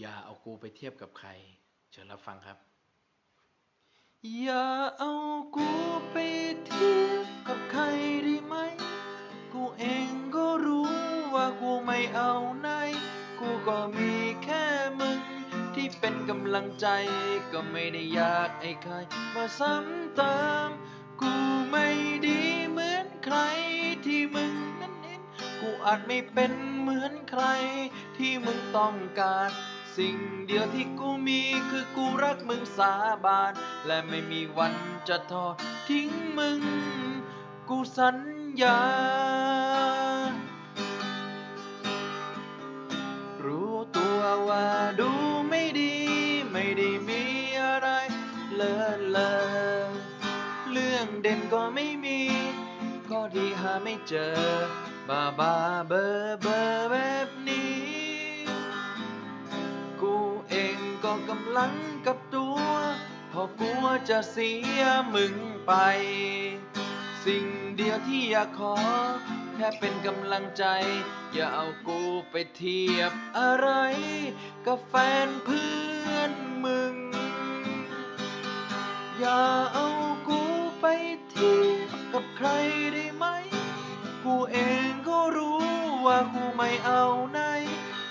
อย่าเอากูไปเทียบกับใคร เชิญรับฟังครับ อย่าเอากูไปเทียบกับใครได้ไหม กูเองก็รู้ว่ากูไม่เอาไหน กูก็มีแค่มึง ที่เป็นกำลังใจ ก็ไม่ได้อยากให้ใครมาซ้ำเติม กูไม่ดีเหมือนใครที่มึงนั้นเห็นกูอาจไม่เป็นเหมือนใครที่มึงต้องการ สิ่งเดียวที่กูมีคือกูรักมึงสาบาน และไม่มีวันจะทอดทิ้งมึง กูสัญญา รู้ตัวว่าดูไม่ดี ไม่ได้มีอะไรเลอะเลอเรื่องเด่นก็ไม่มี ก็ดีหาไม่เจอ บ้าบ้าเบอเบอ กำลังกับตัวเพราะกลัวจะเสียมึงไป สิ่งเดียวที่อยากขอ แค่เป็นกำลังใจ อย่าเอากูไปเทียบอะไร กับแฟนเพื่อนมึง อย่าเอากูไปเทียบกับใครได้ไหม กูเองก็รู้ว่ากูไม่เอาไหน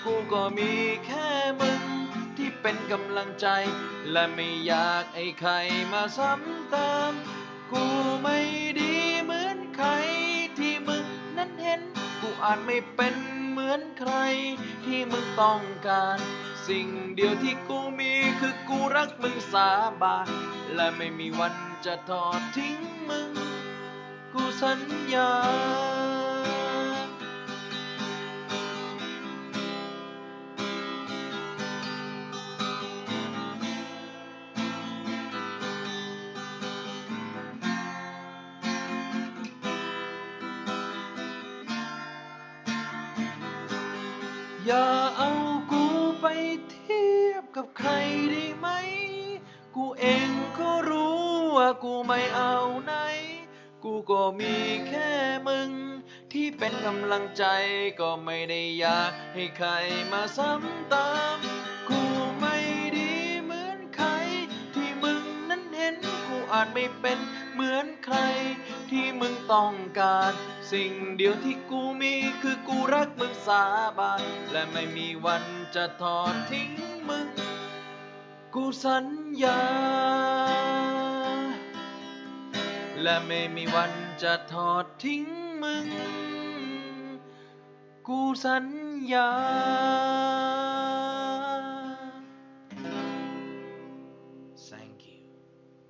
กูก็มีแค่มึง เป็นกำลังใจ และไม่อยากให้ใครมาซ้ำเติม กูไม่ดีเหมือนใครที่มึงนั้นเห็น กูอาจไม่เป็นเหมือนใครที่มึงต้องการ สิ่งเดียวที่กูมีคือกูรักมึงสาบานและไม่มีวันจะทอดทิ้งมึง กูสัญญา อย่าเอากูไปเทียบกับใครได้ไหม กูเองก็รู้ว่ากูไม่เอาไหน กูก็มีแค่มึง ที่เป็นกำลังใจก็ไม่ได้อยากให้ใครมาซ้ำติมกูไม่ดีเหมือนใคร ที่มึงนั้นเห็นกูอาจไม่เป็น เหมือนใคร ที่มึงต้องการ สิ่งเดียวที่กูมีคือกูรักมึงสาบานและไม่มีวันจะทอดทิ้งมึง กูสัญญา และไม่มีวันจะทอดทิ้งมึง กูสัญญา